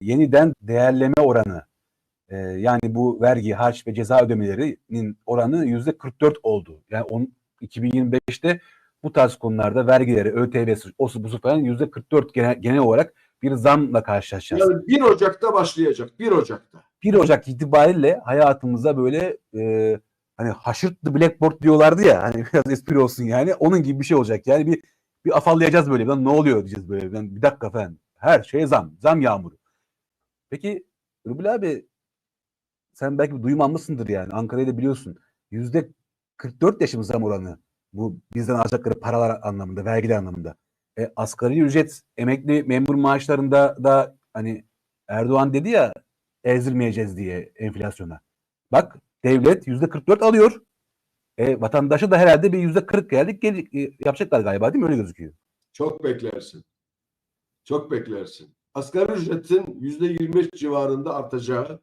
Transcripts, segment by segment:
yeniden değerleme oranı e, yani bu vergi, harç ve ceza ödemelerinin oranı yüzde 44 oldu. Yani on, 2025'te bu tarz konularda vergileri, ÖTV'si, osu busu falan yüzde 44 genel, genel olarak bir zamla karşılaşacağız. Yani 1 Ocak'ta başlayacak. 1 Ocak'ta. 1 Ocak itibariyle hayatımıza böyle e, hani haşırt the blackboard diyorlardı ya hani biraz espri olsun yani onun gibi bir şey olacak. Yani bir bir afallayacağız böyle. Lan ne oluyor diyeceğiz böyle. Ben bir dakika falan. Her şey zam. Zam yağmuru. Peki Rubil abi sen belki duymamışsındır yani. Ankara'yı da biliyorsun. Yüzde 44 yaşım zam oranı. Bu bizden alacakları paralar anlamında, vergiler anlamında. E, asgari ücret, emekli memur maaşlarında da hani Erdoğan dedi ya ezilmeyeceğiz diye enflasyona. Bak devlet yüzde 44 alıyor. E, vatandaşa da herhalde bir yüzde 40 geldik gel, e, yapacaklar galiba değil mi? Öyle gözüküyor. Çok beklersin. Çok beklersin. Asgari ücretin yüzde 25 civarında artacağı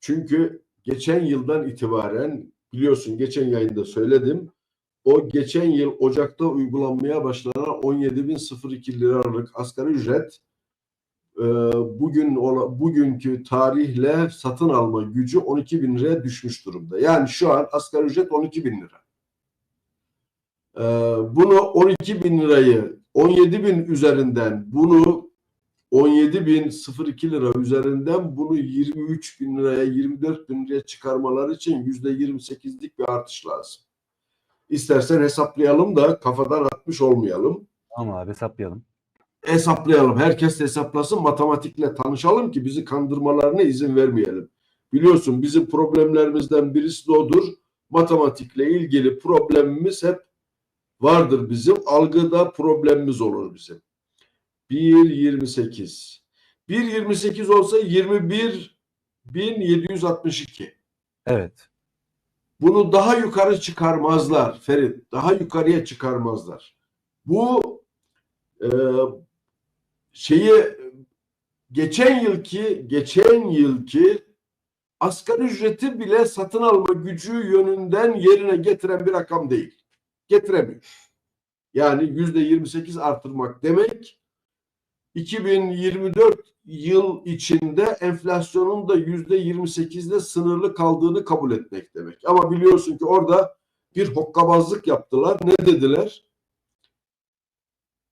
çünkü geçen yıldan itibaren biliyorsun geçen yayında söyledim o geçen yıl Ocak'ta uygulanmaya başlanan 17.002 liralık asgari ücret e, bugün bugünkü tarihle satın alma gücü 12 bin liraya düşmüş durumda. Yani şu an asgari ücret 12 bin lira. E, bunu 12 bin lirayı 17 bin üzerinden bunu 17 bin 02 lira üzerinden bunu 23 bin liraya 24 bin liraya çıkarmaları için yüzde 28'lik bir artış lazım. İstersen hesaplayalım da kafadan atmış olmayalım. Tamam abi hesaplayalım. Hesaplayalım. Herkes hesaplasın. Matematikle tanışalım ki bizi kandırmalarına izin vermeyelim. Biliyorsun bizim problemlerimizden birisi de odur. Matematikle ilgili problemimiz hep vardır bizim. Algıda problemimiz olur bizim. 1.28. 1.28 olsa 21.762. Evet. Bunu daha yukarı çıkarmazlar Ferit. Daha yukarıya çıkarmazlar. Bu e, şeyi geçen yılki geçen yılki asgari ücreti bile satın alma gücü yönünden yerine getiren bir rakam değil. Getiremiyor. Yani yüzde 28 artırmak demek 2024 yıl içinde enflasyonun da yüzde 28'de sınırlı kaldığını kabul etmek demek. Ama biliyorsun ki orada bir hokkabazlık yaptılar. Ne dediler?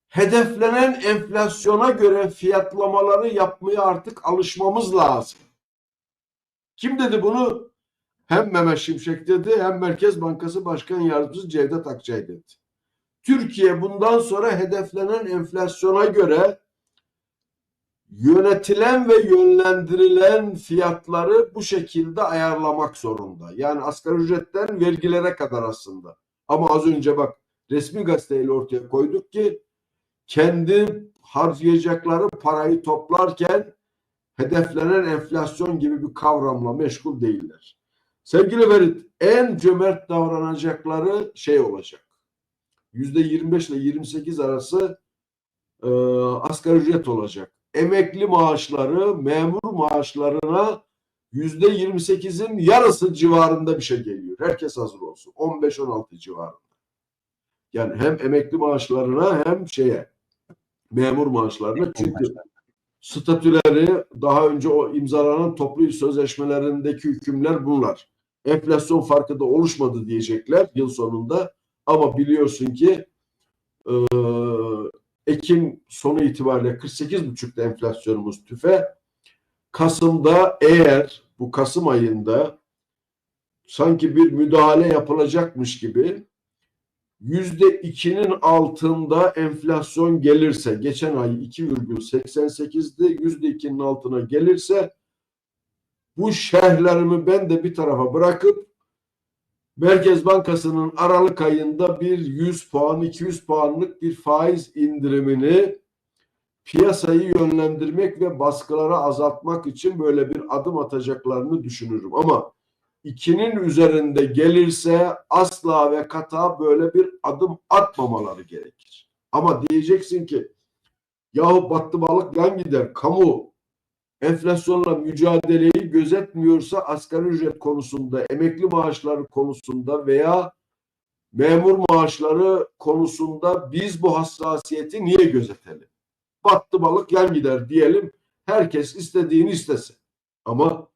Hedeflenen enflasyona göre fiyatlamaları yapmaya artık alışmamız lazım. Kim dedi bunu? Hem Mehmet Şimşek dedi hem Merkez Bankası Başkan Yardımcısı Cevdet Akçay dedi. Türkiye bundan sonra hedeflenen enflasyona göre yönetilen ve yönlendirilen fiyatları bu şekilde ayarlamak zorunda. Yani asgari ücretten vergilere kadar aslında. Ama az önce bak resmi gazeteyle ortaya koyduk ki kendi harcayacakları parayı toplarken hedeflenen enflasyon gibi bir kavramla meşgul değiller. Sevgili Ferit, en cömert davranacakları şey olacak. Yüzde 25 ile 28 arası e, asgari ücret olacak emekli maaşları memur maaşlarına yüzde 28'in yarısı civarında bir şey geliyor. Herkes hazır olsun. 15-16 civarında. Yani hem emekli maaşlarına hem şeye memur maaşlarına çünkü statüleri daha önce o imzalanan toplu sözleşmelerindeki hükümler bunlar. Enflasyon farkı da oluşmadı diyecekler yıl sonunda ama biliyorsun ki Ekim sonu itibariyle 48,5'da enflasyonumuz tüfe. Kasım'da eğer bu Kasım ayında sanki bir müdahale yapılacakmış gibi yüzde ikinin altında enflasyon gelirse geçen ay 2,88'di yüzde ikinin altına gelirse bu şerhlerimi ben de bir tarafa bırakıp Merkez Bankası'nın Aralık ayında bir 100 puan, 200 puanlık bir faiz indirimini piyasayı yönlendirmek ve baskıları azaltmak için böyle bir adım atacaklarını düşünürüm. Ama ikinin üzerinde gelirse asla ve kata böyle bir adım atmamaları gerekir. Ama diyeceksin ki yahu battı balık yan gider kamu enflasyonla mücadeleyi gözetmiyorsa asgari ücret konusunda, emekli maaşları konusunda veya memur maaşları konusunda biz bu hassasiyeti niye gözetelim? Battı balık yan gider diyelim. Herkes istediğini istesin. Ama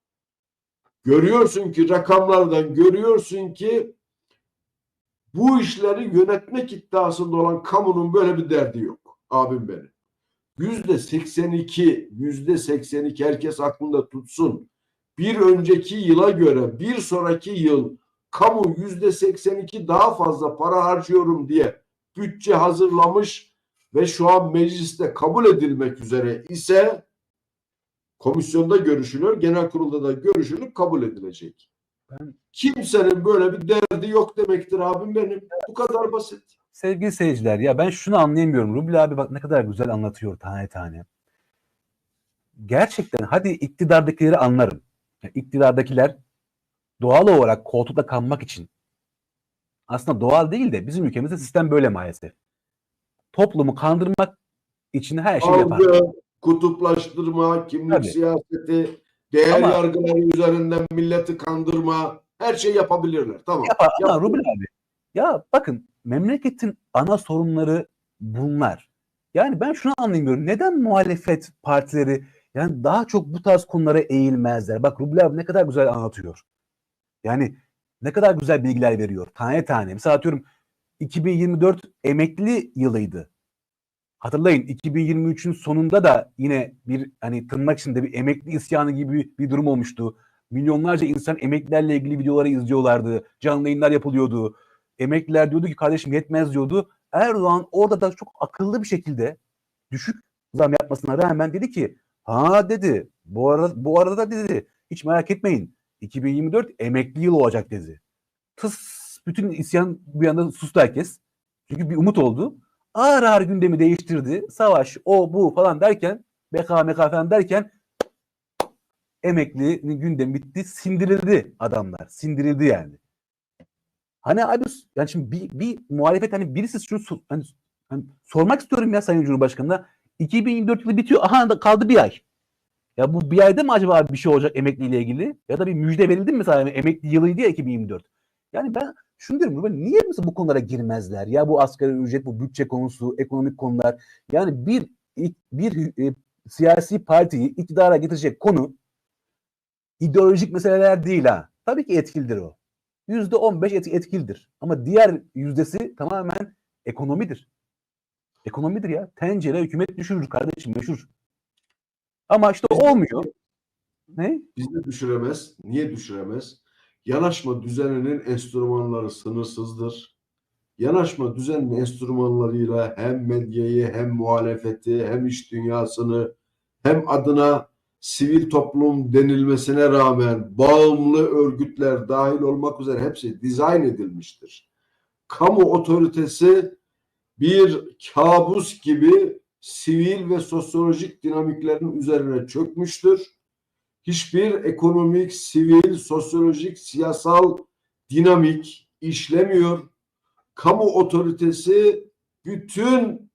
görüyorsun ki rakamlardan görüyorsun ki bu işleri yönetmek iddiasında olan kamunun böyle bir derdi yok. Abim benim. Yüzde 82, yüzde 82 herkes aklında tutsun. Bir önceki yıla göre bir sonraki yıl kamu yüzde 82 daha fazla para harcıyorum diye bütçe hazırlamış ve şu an mecliste kabul edilmek üzere ise komisyonda görüşülür, genel kurulda da görüşülüp kabul edilecek. Ben- Kimsenin böyle bir derdi yok demektir abim benim. Bu kadar basit. Sevgili seyirciler ya ben şunu anlayamıyorum. Rubil abi bak ne kadar güzel anlatıyor tane tane. Gerçekten hadi iktidardakileri anlarım. Yani iktidardakiler doğal olarak koltukta kalmak için aslında doğal değil de bizim ülkemizde sistem böyle maalesef. Toplumu kandırmak için her şeyi yapar. Kutuplaştırma, kimlik Tabii. siyaseti, değer Ama- yargıları üzerinden milleti kandırma her şey yapabilirler. Tamam. Yapar ama. Rubil abi ya bakın memleketin ana sorunları bunlar. Yani ben şunu anlamıyorum. Neden muhalefet partileri yani daha çok bu tarz konulara eğilmezler? Bak Rubil abi ne kadar güzel anlatıyor. Yani ne kadar güzel bilgiler veriyor. Tane tane. Mesela atıyorum 2024 emekli yılıydı. Hatırlayın 2023'ün sonunda da yine bir hani tırnak içinde bir emekli isyanı gibi bir durum olmuştu. Milyonlarca insan emeklilerle ilgili videoları izliyorlardı. Canlı yayınlar yapılıyordu. Emekliler diyordu ki kardeşim yetmez diyordu. Erdoğan orada da çok akıllı bir şekilde düşük zam yapmasına rağmen dedi ki ha dedi bu arada, bu arada da dedi hiç merak etmeyin 2024 emekli yıl olacak dedi. Tıs bütün isyan bir anda sustu herkes. Çünkü bir umut oldu. Ağır ağır gündemi değiştirdi. Savaş o bu falan derken BK MK falan derken emeklinin gündemi bitti. Sindirildi adamlar. Sindirildi yani. Hani abi yani şimdi bir, bir muhalefet hani birisi şunu hani, hani sormak istiyorum ya Sayın Cumhurbaşkanı'na. 2024 yılı bitiyor. Aha da kaldı bir ay. Ya bu bir ayda mı acaba bir şey olacak emekliyle ilgili? Ya da bir müjde verildi mi mesela emekli yılıydı ya 2024. Yani ben şunu diyorum ben niye mesela bu konulara girmezler? Ya bu asgari ücret, bu bütçe konusu, ekonomik konular. Yani bir bir e, siyasi partiyi iktidara getirecek konu ideolojik meseleler değil ha. Tabii ki etkilidir o. Yüzde on beş etkilidir. Ama diğer yüzdesi tamamen ekonomidir. Ekonomidir ya. Tencere hükümet düşürür kardeşim meşhur. Ama işte olmuyor. Ne? Bizde düşüremez. Niye düşüremez? Yanaşma düzeninin enstrümanları sınırsızdır. Yanaşma düzeninin enstrümanlarıyla hem medyayı hem muhalefeti hem iş dünyasını hem adına sivil toplum denilmesine rağmen bağımlı örgütler dahil olmak üzere hepsi dizayn edilmiştir. Kamu otoritesi bir kabus gibi sivil ve sosyolojik dinamiklerin üzerine çökmüştür hiçbir ekonomik, sivil, sosyolojik, siyasal dinamik işlemiyor. Kamu otoritesi bütün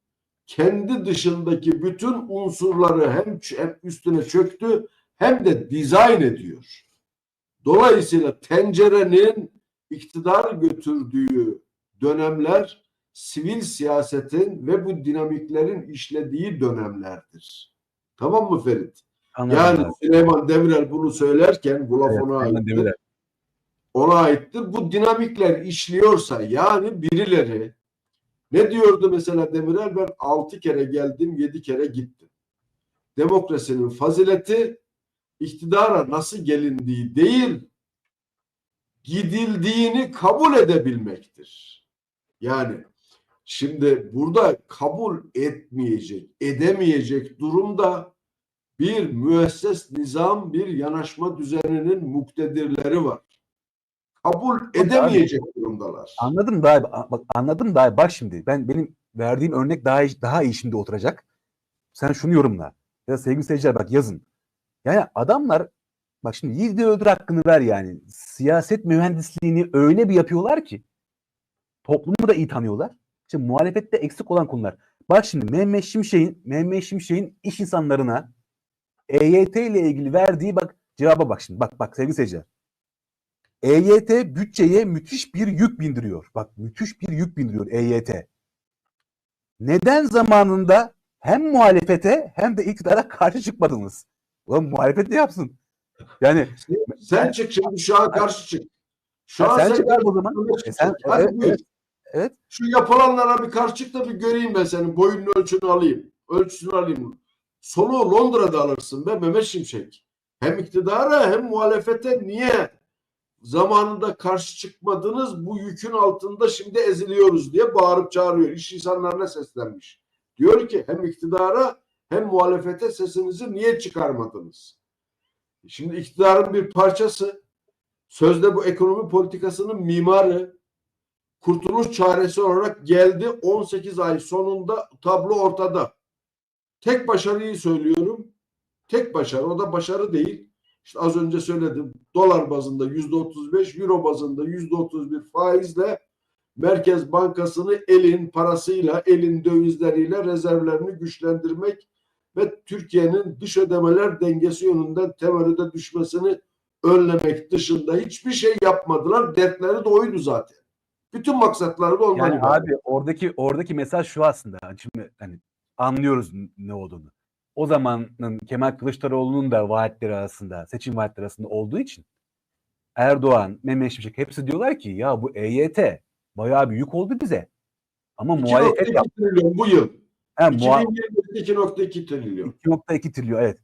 kendi dışındaki bütün unsurları hem, üstüne çöktü hem de dizayn ediyor. Dolayısıyla tencerenin iktidar götürdüğü dönemler sivil siyasetin ve bu dinamiklerin işlediği dönemlerdir. Tamam mı Ferit? Anladım Yani. Süleyman Demirel bunu söylerken bu laf Evet, ona aittir. Demirel. Ona aittir. Bu dinamikler işliyorsa yani birileri ne diyordu mesela Demirel? Ben altı kere geldim, yedi kere gittim. Demokrasinin fazileti iktidara nasıl gelindiği değil, gidildiğini kabul edebilmektir. Yani şimdi burada kabul etmeyecek, edemeyecek durumda bir müesses nizam, bir yanaşma düzeninin muktedirleri var. Kabul edemeyecek durumdalar. Anladım daha bak anladım daha bak şimdi ben benim verdiğim örnek daha iyi, daha iyi şimdi oturacak. Sen şunu yorumla. Ya sevgili seyirciler bak yazın. Yani adamlar bak şimdi yiğidi öldür hakkını ver yani. Siyaset mühendisliğini öyle bir yapıyorlar ki toplumu da iyi tanıyorlar. İşte muhalefette eksik olan konular. Bak şimdi Mehmet Şimşek'in Mehmet Şimşek'in iş insanlarına EYT ile ilgili verdiği bak cevaba bak şimdi. Bak bak sevgili seyirciler. EYT bütçeye müthiş bir yük bindiriyor. Bak müthiş bir yük bindiriyor EYT. Neden zamanında hem muhalefete hem de iktidara karşı çıkmadınız? Ulan muhalefet ne yapsın? Yani Sen çık şimdi şu an karşı çık. Şu Ya an sen sen, çık abi o zaman. E sen-. Hadi evet, buyur. evet, evet. Şu yapılanlara bir karşı çık da bir göreyim ben senin boyunun ölçünü alayım. Ölçüsünü alayım. Soluğu Londra'da alırsın be Mehmet Şimşek. Hem iktidara hem muhalefete niye zamanında karşı çıkmadınız bu yükün altında şimdi eziliyoruz diye bağırıp çağırıyor. İş insanlarına seslenmiş. Diyor ki hem iktidara hem muhalefete sesinizi niye çıkarmadınız? Şimdi iktidarın bir parçası sözde bu ekonomi politikasının mimarı kurtuluş çaresi olarak geldi 18 ay sonunda tablo ortada. Tek başarıyı söylüyorum. Tek başarı o da başarı değil. İşte az önce söyledim. Dolar bazında yüzde 35, euro bazında yüzde 31 faizle Merkez Bankası'nı elin parasıyla, elin dövizleriyle rezervlerini güçlendirmek ve Türkiye'nin dış ödemeler dengesi yönünden temerrüde düşmesini önlemek dışında hiçbir şey yapmadılar. Dertleri de oydu zaten. Bütün maksatları da ondan Yani ibaret. abi oradaki oradaki mesaj şu aslında. Hani Şimdi hani anlıyoruz ne olduğunu. O zamanın Kemal Kılıçdaroğlu'nun da vaatleri arasında, seçim vaatleri arasında olduğu için Erdoğan, Mehmet Şimşek hepsi diyorlar ki ya bu EYT bayağı büyük oldu bize. Ama muhalefet 2.2 yap. trilyon bu yıl. 2020'de 2.2 trilyon. 2.2 trilyon evet.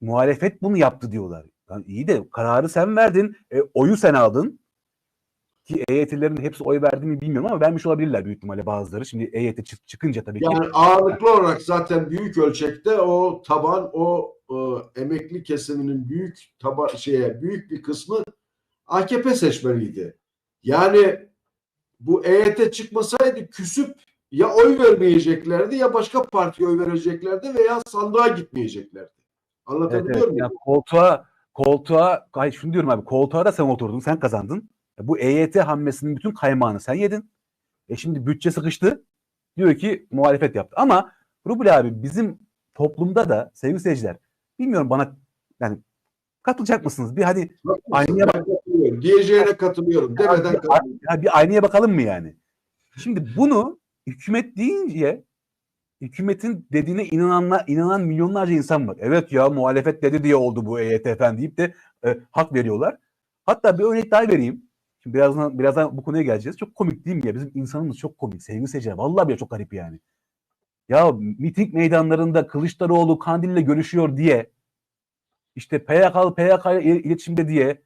Muhalefet bunu yaptı diyorlar. Lan iyi de kararı sen verdin. E, oyu sen aldın. Ki EYT'lerin hepsi oy verdi mi bilmiyorum ama vermiş olabilirler büyük ihtimalle bazıları. Şimdi EYT çık- çıkınca tabii ki. Yani ağırlıklı olarak zaten büyük ölçekte o taban o e, emekli kesiminin büyük taba şeye büyük bir kısmı AKP seçmeniydi. Yani bu EYT çıkmasaydı küsüp ya oy vermeyeceklerdi ya başka partiye oy vereceklerdi veya sandığa gitmeyeceklerdi. Evet, Anlatabiliyor evet. muyum? Yani koltuğa koltuğa hayır şunu diyorum abi koltuğa da sen oturdun sen kazandın. E, Bu EYT hamlesinin bütün kaymağını sen yedin. E şimdi bütçe sıkıştı. Diyor ki muhalefet yaptı. Ama Rubel abi bizim toplumda da sevgili seyirciler bilmiyorum bana yani katılacak mısınız? Bir hadi Aynaya katılıyorum. Diyeceğine katılıyorum. Demeden bir, katılıyorum. ya bir aynaya bakalım mı yani? Şimdi bunu hükümet deyince hükümetin dediğine inananlar, inanan milyonlarca insan var. Evet ya muhalefet dedi diye oldu bu EYT efendim deyip de e, hak veriyorlar. Hatta bir örnek daha vereyim. Şimdi birazdan, birazdan bu konuya geleceğiz. Çok komik değil mi ya? Bizim insanımız çok komik. Sevgili seyirciler. Vallahi bile çok garip yani. Ya miting meydanlarında Kılıçdaroğlu Kandil'le görüşüyor diye işte PYK, PYK ile iletişimde diye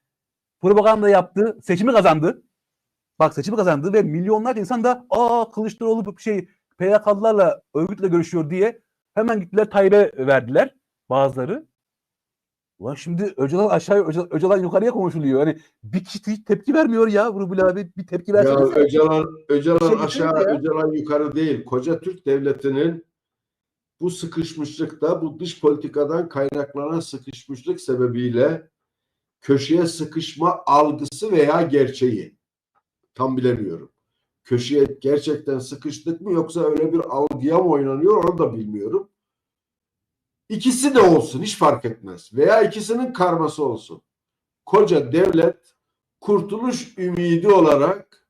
propaganda yaptı. Seçimi kazandı. Bak seçimi kazandı ve milyonlarca insan da aa Kılıçdaroğlu şey PYK'lılarla örgütle görüşüyor diye hemen gittiler Tayyip'e verdiler bazıları. Ulan şimdi Öcalan aşağı Öcalan, Öcalan yukarıya konuşuluyor. Hani bir kişi hiç tepki vermiyor ya Rubel abi bir tepki Ya versene. Öcalan, Öcalan şey aşağı, ya. Öcalan yukarı değil. Koca Türk Devleti'nin bu sıkışmışlıkta, bu dış politikadan kaynaklanan sıkışmışlık sebebiyle köşeye sıkışma algısı veya gerçeği tam bilemiyorum. Köşeye gerçekten sıkıştık mı yoksa öyle bir algıya mı oynanıyor onu da bilmiyorum. İkisi de olsun hiç fark etmez. Veya ikisinin karması olsun. Koca devlet kurtuluş ümidi olarak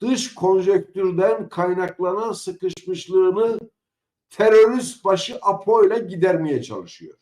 dış konjektürden kaynaklanan sıkışmışlığını terörist başı Apo ile gidermeye çalışıyor.